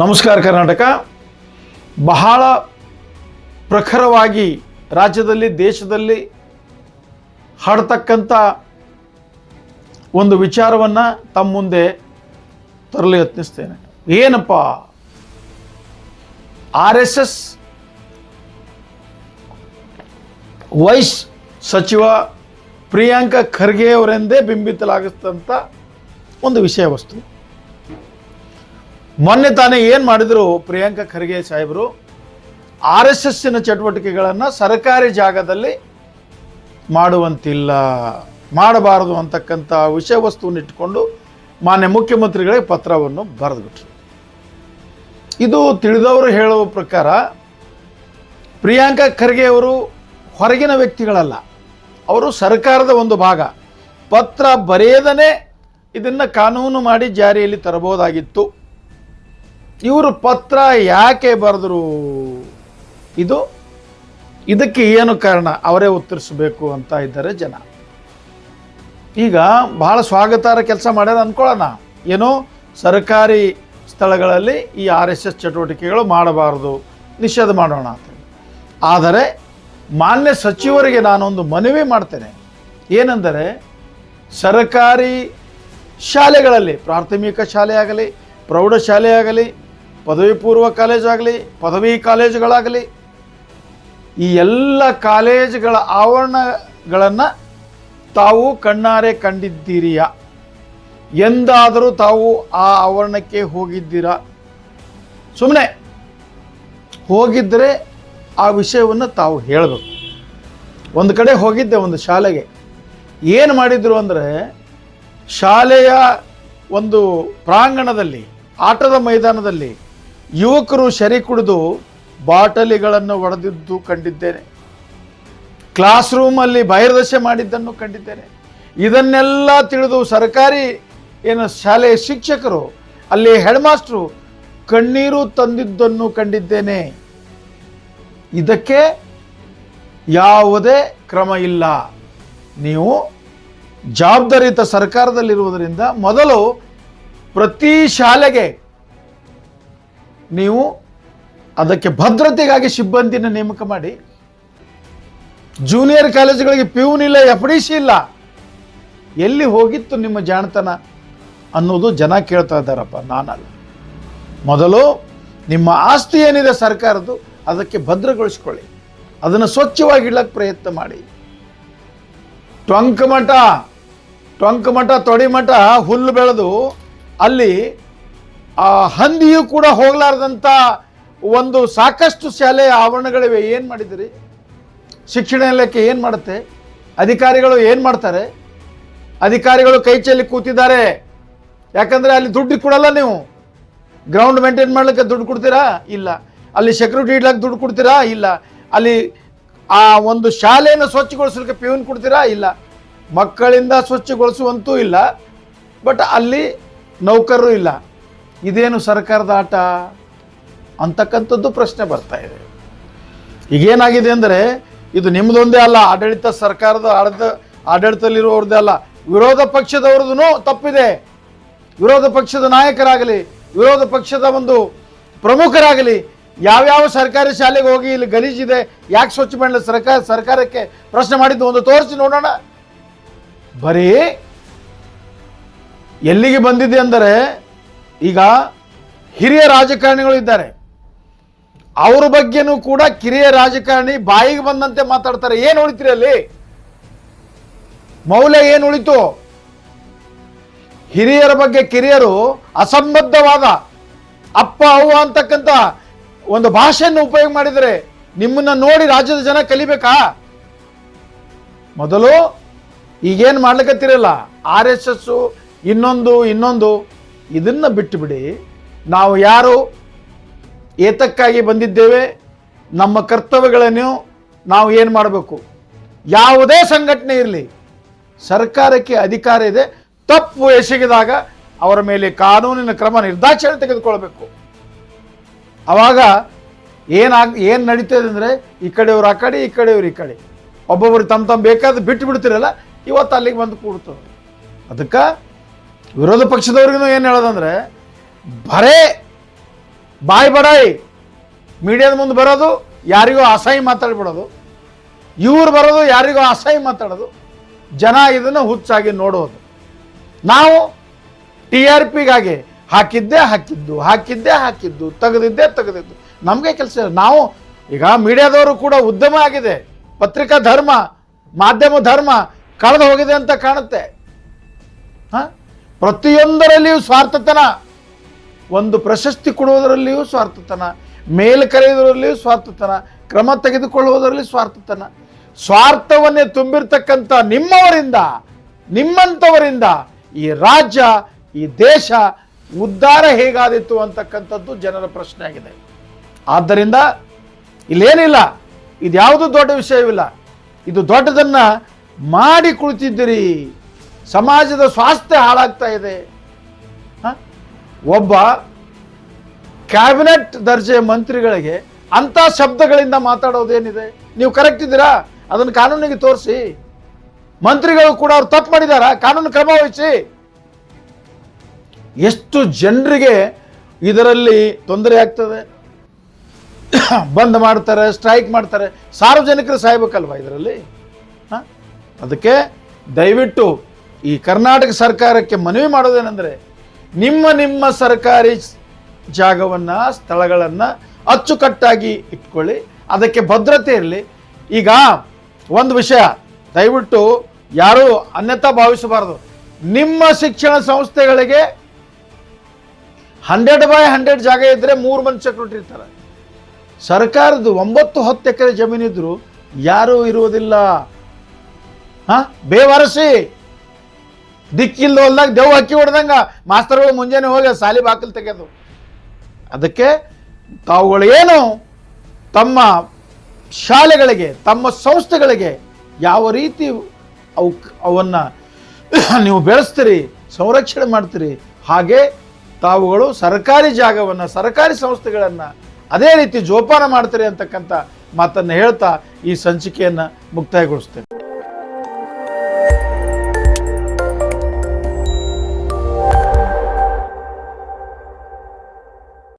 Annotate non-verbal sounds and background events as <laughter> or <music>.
ನಮಸ್ಕಾರ ಕರ್ನಾಟಕ. ಬಹಳ ಪ್ರಖರವಾಗಿ ರಾಜ್ಯದಲ್ಲಿ, ದೇಶದಲ್ಲಿ ಹರಡ್ತಕ್ಕಂಥ ಒಂದು ವಿಚಾರವನ್ನು ತಮ್ಮ ಮುಂದೆ ತರಲು ಯತ್ನಿಸ್ತೇನೆ. ಏನಪ್ಪ? ಆರ್ ಎಸ್ ಎಸ್ ವೈಸ್ ಸಚಿವ ಪ್ರಿಯಾಂಕ ಖರ್ಗೆ ಅವರೆಂದೇ ಬಿಂಬಿತಲಾಗಿಸ್ತಂಥ ಒಂದು ವಿಷಯ ವಸ್ತು ಮೊನ್ನೆ ತಾನೇ ಏನು ಮಾಡಿದ್ರು ಪ್ರಿಯಾಂಕ ಖರ್ಗೆ ಸಾಹೇಬರು? ಆರ್ ಎಸ್ ಎಸ್ಸಿನ ಚಟುವಟಿಕೆಗಳನ್ನು ಸರ್ಕಾರಿ ಜಾಗದಲ್ಲಿ ಮಾಡುವಂತಿಲ್ಲ, ಮಾಡಬಾರದು ಅಂತಕ್ಕಂಥ ವಿಷಯ ವಸ್ತುವನ್ನು ಇಟ್ಟುಕೊಂಡು ಮಾನ್ಯ ಮುಖ್ಯಮಂತ್ರಿಗಳಿಗೆ ಪತ್ರವನ್ನು ಬರೆದ್ಬಿಟ್ರು. ಇದು ತಿಳಿದವರು ಹೇಳುವ ಪ್ರಕಾರ ಪ್ರಿಯಾಂಕ ಖರ್ಗೆ ಅವರು ಹೊರಗಿನ ವ್ಯಕ್ತಿಗಳಲ್ಲ, ಅವರು ಸರ್ಕಾರದ ಒಂದು ಭಾಗ. ಪತ್ರ ಬರೆಯದನೇ ಇದನ್ನು ಕಾನೂನು ಮಾಡಿ ಜಾರಿಯಲ್ಲಿ ತರಬಹುದಾಗಿತ್ತು. ಇವರು ಪತ್ರ ಯಾಕೆ ಬರೆದ್ರು? ಇದು ಇದಕ್ಕೆ ಏನು ಕಾರಣ? ಅವರೇ ಉತ್ತರಿಸಬೇಕು ಅಂತ ಇದ್ದಾರೆ ಜನ. ಈಗ ಬಹಳ ಸ್ವಾಗತಾರ ಕೆಲಸ ಮಾಡ್ಯಾರ ಅಂದ್ಕೊಳ್ಳೋಣ ಏನು? ಸರ್ಕಾರಿ ಸ್ಥಳಗಳಲ್ಲಿ ಈ ಆರ್ ಎಸ್ ಎಸ್ ಚಟುವಟಿಕೆಗಳು ಮಾಡಬಾರದು. ನಿಷೇಧ ಮಾಡೋಣ ಅಂತ ಆದರೆ ಮಾನ್ಯ ಸಚಿವರಿಗೆ ನಾನೊಂದು ಮನವಿ ಮಾಡ್ತೇನೆ. ಏನೆಂದರೆ, ಸರ್ಕಾರಿ ಶಾಲೆಗಳಲ್ಲಿ, ಪ್ರಾಥಮಿಕ ಶಾಲೆ ಆಗಲಿ, ಪ್ರೌಢಶಾಲೆ ಆಗಲಿ ಪದವಿ ಪೂರ್ವ ಕಾಲೇಜ್ ಆಗಲಿ ಪದವಿ ಕಾಲೇಜುಗಳಾಗಲಿ, ಈ ಎಲ್ಲ ಕಾಲೇಜುಗಳ ಆವರಣಗಳನ್ನು ತಾವು ಕಣ್ಣಾರೆ ಕಂಡಿದ್ದೀರಿಯಾ? ಎಂದಾದರೂ ತಾವು ಆ ಆವರಣಕ್ಕೆ ಹೋಗಿದ್ದೀರಾ? ಸುಮ್ಮನೆ ಹೋಗಿದ್ದರೆ ಆ ವಿಷಯವನ್ನು ತಾವು ಹೇಳಬೇಕು. ಒಂದು ಕಡೆ ಹೋಗಿದ್ದೆ ಒಂದು ಶಾಲೆಗೆ. ಏನು ಮಾಡಿದ್ರು ಅಂದರೆ, ಶಾಲೆಯ ಒಂದು ಪ್ರಾಂಗಣದಲ್ಲಿ, ಆಟದ ಮೈದಾನದಲ್ಲಿ ಯುವಕರು ಶರಿ ಕುಡಿದು ಬಾಟಲಿಗಳನ್ನು ಒಡೆದಿದ್ದು ಕಂಡಿದ್ದೇನೆ. ಕ್ಲಾಸ್ ರೂಮಲ್ಲಿ ಬಹಿರ್ದಶೆ ಮಾಡಿದ್ದನ್ನು ಕಂಡಿದ್ದೇನೆ. ಇದನ್ನೆಲ್ಲ ತಿಳಿದು ಸರ್ಕಾರಿ ಏನು ಶಾಲೆಯ ಶಿಕ್ಷಕರು, ಅಲ್ಲಿ ಹೆಡ್ ಮಾಸ್ಟ್ರು ಕಣ್ಣೀರು ತಂದಿದ್ದನ್ನು ಕಂಡಿದ್ದೇನೆ. ಇದಕ್ಕೆ ಯಾವುದೇ ಕ್ರಮ ಇಲ್ಲ. ನೀವು ಜವಾಬ್ದಾರಿಯುತ ಸರ್ಕಾರದಲ್ಲಿರುವುದರಿಂದ ಮೊದಲು ಪ್ರತಿ ಶಾಲೆಗೆ ನೀವು ಅದಕ್ಕೆ ಭದ್ರತೆಗಾಗಿ ಸಿಬ್ಬಂದಿನ ನೇಮಕ ಮಾಡಿ. ಜೂನಿಯರ್ ಕಾಲೇಜುಗಳಿಗೆ ಪ್ಯೂನಿಲ್ಲ ಎಫ್ ಡಿ ಸಿ ಇಲ್ಲ. ಎಲ್ಲಿ ಹೋಗಿತ್ತು ನಿಮ್ಮ ಜಾಣತನ ಅನ್ನೋದು ಜನ ಕೇಳ್ತಾ ಇದ್ದಾರಪ್ಪ, ನಾನಲ್ಲ. ಮೊದಲು ನಿಮ್ಮ ಆಸ್ತಿ ಏನಿದೆ ಸರ್ಕಾರದ್ದು, ಅದಕ್ಕೆ ಭದ್ರಗೊಳಿಸ್ಕೊಳ್ಳಿ. ಅದನ್ನು ಸ್ವಚ್ಛವಾಗಿ ಇಡಕ್ಕೆ ಪ್ರಯತ್ನ ಮಾಡಿ. ಟೊಂಕ ಮಠ ಟೊಂಕ ಮಠ ತೊಡಿ ಮಠ ಹುಲ್ಲು ಬೆಳೆದು ಅಲ್ಲಿ ಆ ಹಂದಿಯೂ ಕೂಡ ಹೋಗಲಾರ್ದಂಥ ಒಂದು ಸಾಕಷ್ಟು ಶಾಲೆಯ ಆವರಣಗಳಿವೆ. ಏನು ಮಾಡಿದಿರಿ ಶಿಕ್ಷಣ ಇಲಾಖೆ ಏನು ಮಾಡುತ್ತೆ? ಅಧಿಕಾರಿಗಳು ಏನು ಮಾಡ್ತಾರೆ? ಅಧಿಕಾರಿಗಳು ಕೈ ಚೆಲ್ಲಿ ಕೂತಿದ್ದಾರೆ. ಯಾಕಂದರೆ ಅಲ್ಲಿ ದುಡ್ಡು ಕೊಡಲ್ಲ ನೀವು. ಗ್ರೌಂಡ್ ಮೇಂಟೈನ್ ಮಾಡ್ಲಿಕ್ಕೆ ದುಡ್ಡು ಕೊಡ್ತೀರಾ? ಇಲ್ಲ. ಅಲ್ಲಿ ಸೆಕ್ಯೂರಿಟಿ ಇಡ್ಲಿಕ್ಕೆ ದುಡ್ಡು ಕೊಡ್ತೀರಾ? ಇಲ್ಲ. ಅಲ್ಲಿ ಆ ಒಂದು ಶಾಲೆಯನ್ನು ಸ್ವಚ್ಛಗೊಳಿಸಲಿಕ್ಕೆ ಪ್ಯೂನ್ ಕೊಡ್ತೀರಾ? ಇಲ್ಲ. ಮಕ್ಕಳಿಂದ ಸ್ವಚ್ಛಗೊಳಿಸುವಂತೂ ಇಲ್ಲ. ಬಟ್ ಅಲ್ಲಿ ನೌಕರರು ಇಲ್ಲ. ಇದೇನು ಸರ್ಕಾರದ ಆಟ ಅಂತಕ್ಕಂಥದ್ದು ಪ್ರಶ್ನೆ ಬರ್ತಾ ಇದೆ. ಈಗೇನಾಗಿದೆ ಅಂದರೆ ಇದು ನಿಮ್ಮದೊಂದೇ ಅಲ್ಲ, ಆಡಳಿತ ಸರ್ಕಾರದ ಆಡಳಿತ ಆಡಳಿತದಲ್ಲಿರುವವ್ರದ್ದೇ ಅಲ್ಲ. ವಿರೋಧ ಪಕ್ಷದವ್ರದ್ದು ತಪ್ಪಿದೆ. ವಿರೋಧ ಪಕ್ಷದ ನಾಯಕರಾಗಲಿ, ವಿರೋಧ ಪಕ್ಷದ ಒಂದು ಪ್ರಮುಖರಾಗಲಿ, ಯಾವ್ಯಾವ ಸರ್ಕಾರಿ ಶಾಲೆಗೆ ಹೋಗಿ ಇಲ್ಲಿ ಗಲೀಜಿದೆ ಯಾಕೆ ಸ್ವಚ್ಛ ಮಾಡಲಿ ಸರ್ಕಾರ, ಸರ್ಕಾರಕ್ಕೆ ಪ್ರಶ್ನೆ ಮಾಡಿದ್ದು ಒಂದು ತೋರಿಸಿ ನೋಡೋಣ. ಬರೀ ಎಲ್ಲಿಗೆ ಬಂದಿದೆ ಅಂದರೆ ಈಗ ಹಿರಿಯ ರಾಜಕಾರಣಿಗಳು ಇದ್ದಾರೆ. ಅವ್ರ ಬಗ್ಗೆನೂ ಕೂಡ ಕಿರಿಯ ರಾಜಕಾರಣಿ ಬಾಯಿಗೆ ಬಂದಂತೆ ಮಾತಾಡ್ತಾರೆ. ಏನು ಉಳಿತೀರಿ ಅಲ್ಲಿ? ಮೌಲ್ಯ ಏನು ಉಳಿತು? ಹಿರಿಯರ ಬಗ್ಗೆ ಕಿರಿಯರು ಅಸಂಬದ್ಧವಾದ ಅಪ್ಪ, ಅವ್ವ ಅಂತಕ್ಕಂಥ ಒಂದು ಭಾಷೆಯನ್ನು ಉಪಯೋಗ ಮಾಡಿದರೆ ನಿಮ್ಮನ್ನ ನೋಡಿ ರಾಜ್ಯದ ಜನ ಕಲಿಬೇಕಾ? ಮೊದಲು ಈಗೇನು ಮಾಡ್ಲಿಕ್ಕತ್ತಿರಲ್ಲ ಆರ್ ಎಸ್ ಎಸ್ಸು, ಇನ್ನೊಂದು ಇನ್ನೊಂದು. ಇದನ್ನ ಬಿಟ್ಟುಬಿಡಿ. ನಾವು ಯಾರು ಏತಕ್ಕಾಗಿ ಬಂದಿದ್ದೇವೆ, ನಮ್ಮ ಕರ್ತವ್ಯಗಳನ್ನು ನಾವು ಏನು ಮಾಡಬೇಕು? ಯಾವುದೇ ಸಂಘಟನೆ ಇರಲಿ, ಸರ್ಕಾರಕ್ಕೆ ಅಧಿಕಾರ ಇದೆ, ತಪ್ಪು ಎಸಗಿದಾಗ ಅವರ ಮೇಲೆ ಕಾನೂನಿನ ಕ್ರಮ ನಿರ್ದಾಕ್ಷಿಣ್ಯ ತೆಗೆದುಕೊಳ್ಬೇಕು ಆವಾಗ ಏನಾಗ, ಏನು ನಡೀತದೆ ಅಂದರೆ, ಈ ಕಡೆಯವ್ರು ಆ ಕಡೆ, ಈ ಕಡೆಯವ್ರು ಈ ಕಡೆ. ಒಬ್ಬೊಬ್ರು ತಮ್ಮ ತಮ್ಮ ಬೇಕಾದ ಬಿಟ್ಟು ಬಿಡ್ತಿರಲ್ಲ ಇವತ್ತು ಅಲ್ಲಿಗೆ ಬಂದು ಕೂಡ್ತವೆ ಅದಕ್ಕೆ ವಿರೋಧ ಪಕ್ಷದವ್ರಿಗೂ ಏನು ಹೇಳೋದಂದ್ರೆ, ಬರೇ ಬಾಯ್ ಬಡಾಯಿ, ಮೀಡಿಯಾದ ಮುಂದೆ ಬರೋದು, ಯಾರಿಗೂ ಅಸಹ್ಯ ಮಾತಾಡ್ಬಿಡೋದು, ಇವ್ರು ಬರೋದು, ಯಾರಿಗೂ ಅಸಹ್ಯ ಮಾತಾಡೋದು, ಜನ ಇದನ್ನು ಹುಚ್ಚಾಗಿ ನೋಡೋದು. ನಾವು ಟಿ ಆರ್ ಪಿಗಾಗಿ ಹಾಕಿದ್ದೇ ಹಾಕಿದ್ದು ಹಾಕಿದ್ದೇ ಹಾಕಿದ್ದು, ತೆಗೆದಿದ್ದೇ ತೆಗೆದಿದ್ದು. ನಮಗೆ ಕೆಲಸ ನಾವು ಈಗ ಮೀಡಿಯಾದವರು ಕೂಡ ಉದ್ಯಮ ಆಗಿದೆ, ಪತ್ರಿಕಾ ಧರ್ಮ, ಮಾಧ್ಯಮ ಧರ್ಮ ಕಳೆದು ಹೋಗಿದೆ ಅಂತ ಕಾಣುತ್ತೆ. ಹ? ಪ್ರತಿಯೊಂದರಲ್ಲಿಯೂ ಸ್ವಾರ್ಥತನ. ಒಂದು ಪ್ರಶಸ್ತಿ ಕೊಡುವುದರಲ್ಲಿಯೂ ಸ್ವಾರ್ಥತನ. ಮೇಲೆ ಕರೆಯುವುದರಲ್ಲಿಯೂ ಸ್ವಾರ್ಥತನ. ಕ್ರಮ ತೆಗೆದುಕೊಳ್ಳುವುದರಲ್ಲಿ ಸ್ವಾರ್ಥತನ. ಸ್ವಾರ್ಥವನ್ನೇ ತುಂಬಿರ್ತಕ್ಕಂಥ ನಿಮ್ಮವರಿಂದ, ನಿಮ್ಮಂಥವರಿಂದ ಈ ರಾಜ್ಯ, ಈ ದೇಶ ಉದ್ಧಾರ ಹೇಗಾದಿತ್ತು ಅಂತಕ್ಕಂಥದ್ದು ಜನರ ಪ್ರಶ್ನೆ ಆಗಿದೆ. ಆದ್ದರಿಂದ ಇಲ್ಲೇನಿಲ್ಲ, ಇದ್ಯಾವುದು ದೊಡ್ಡ ವಿಷಯವಿಲ್ಲ. ಇದು ದೊಡ್ಡದನ್ನ ಮಾಡಿ ಕುಳಿತಿದ್ದೀರಿ. ಸಮಾಜದ ಸ್ವಾಸ್ಥ್ಯ ಹಾಳಾಗ್ತಾ ಇದೆ? ಒಬ್ಬ ಕ್ಯಾಬಿನೆಟ್ ದರ್ಜೆಯ ಮಂತ್ರಿಗಳಿಗೆ ಅಂಥ ಶಬ್ದಗಳಿಂದ ಮಾತಾಡೋದೇನಿದೆ? ನೀವು ಕರೆಕ್ಟ್ ಇದ್ದೀರಾ? ಅದನ್ನು ಕಾನೂನಿಗೆ ತೋರಿಸಿ. ಮಂತ್ರಿಗಳು ಕೂಡ ಅವ್ರು ತಪ್ಪು ಮಾಡಿದಾರ? ಕಾನೂನು ಕ್ರಮ ವಹಿಸಿ. ಎಷ್ಟು ಜನರಿಗೆ ಇದರಲ್ಲಿ ತೊಂದರೆ ಆಗ್ತದೆ? ಬಂದ್ ಮಾಡ್ತಾರೆ, ಸ್ಟ್ರೈಕ್ ಮಾಡ್ತಾರೆ. ಸಾರ್ವಜನಿಕರು ಸಾಯ್ಬೇಕಲ್ವಾ ಇದರಲ್ಲಿ? ಅದಕ್ಕೆ ದಯವಿಟ್ಟು ಈ ಕರ್ನಾಟಕ ಸರ್ಕಾರಕ್ಕೆ ಮನವಿ ಮಾಡೋದೇನೆಂದರೆ ನಿಮ್ಮ ನಿಮ್ಮ ಸರ್ಕಾರಿ ಜಾಗವನ್ನು, ಸ್ಥಳಗಳನ್ನು ಅಚ್ಚುಕಟ್ಟಾಗಿ ಇಟ್ಕೊಳ್ಳಿ. ಅದಕ್ಕೆ ಭದ್ರತೆ ಇರಲಿ. ಈಗ ಒಂದು ವಿಷಯ, ದಯವಿಟ್ಟು ಯಾರೂ ಅನ್ಯತಾ ಭಾವಿಸಬಾರದು. ನಿಮ್ಮ ಶಿಕ್ಷಣ ಸಂಸ್ಥೆಗಳಿಗೆ ಹಂಡ್ರೆಡ್ ಬೈ ಹಂಡ್ರೆಡ್ ಜಾಗ ಇದ್ದರೆ ಮೂರು ಮಂದಿ ಸೆಕ್ಯೂರಿಟಿ ಇರ್ತಾರೆ ಸರ್ಕಾರದ ಒಂಬತ್ತು ಹತ್ತು ಎಕರೆ ಜಮೀನಿದ್ರು ಯಾರೂ ಇರುವುದಿಲ್ಲ. ಹಾ, ಬೇವರಸಿ. ದಿಕ್ಕಿಲ್ದ ಹೊಲ್ದಾಗ ದೇವ್ ಹಕ್ಕಿ ಹೊಡೆದಂಗ ಮಾಸ್ತರ್ಗಳು ಮುಂಜಾನೆ ಹೋಗಿ ಸಾಲಿ ಬಾಕಲ್ ತೆಗೆದು. ಅದಕ್ಕೆ ತಾವುಗಳೇನು ತಮ್ಮ ಶಾಲೆಗಳಿಗೆ, ತಮ್ಮ ಸಂಸ್ಥೆಗಳಿಗೆ ಯಾವ ರೀತಿ ಅವು ಅವನ್ನ <coughs> ನೀವು ಬೆಳೆಸ್ತೀರಿ, ಸಂರಕ್ಷಣೆ ಮಾಡ್ತೀರಿ, ಹಾಗೆ ತಾವುಗಳು ಸರ್ಕಾರಿ ಜಾಗವನ್ನು, ಸರ್ಕಾರಿ ಸಂಸ್ಥೆಗಳನ್ನು ಅದೇ ರೀತಿ ಜೋಪಾನ ಮಾಡ್ತೀರಿ ಅಂತಕ್ಕಂಥ ಮಾತನ್ನು ಹೇಳ್ತಾ ಈ ಸಂಚಿಕೆಯನ್ನು ಮುಕ್ತಾಯಗೊಳಿಸ್ತೇನೆ.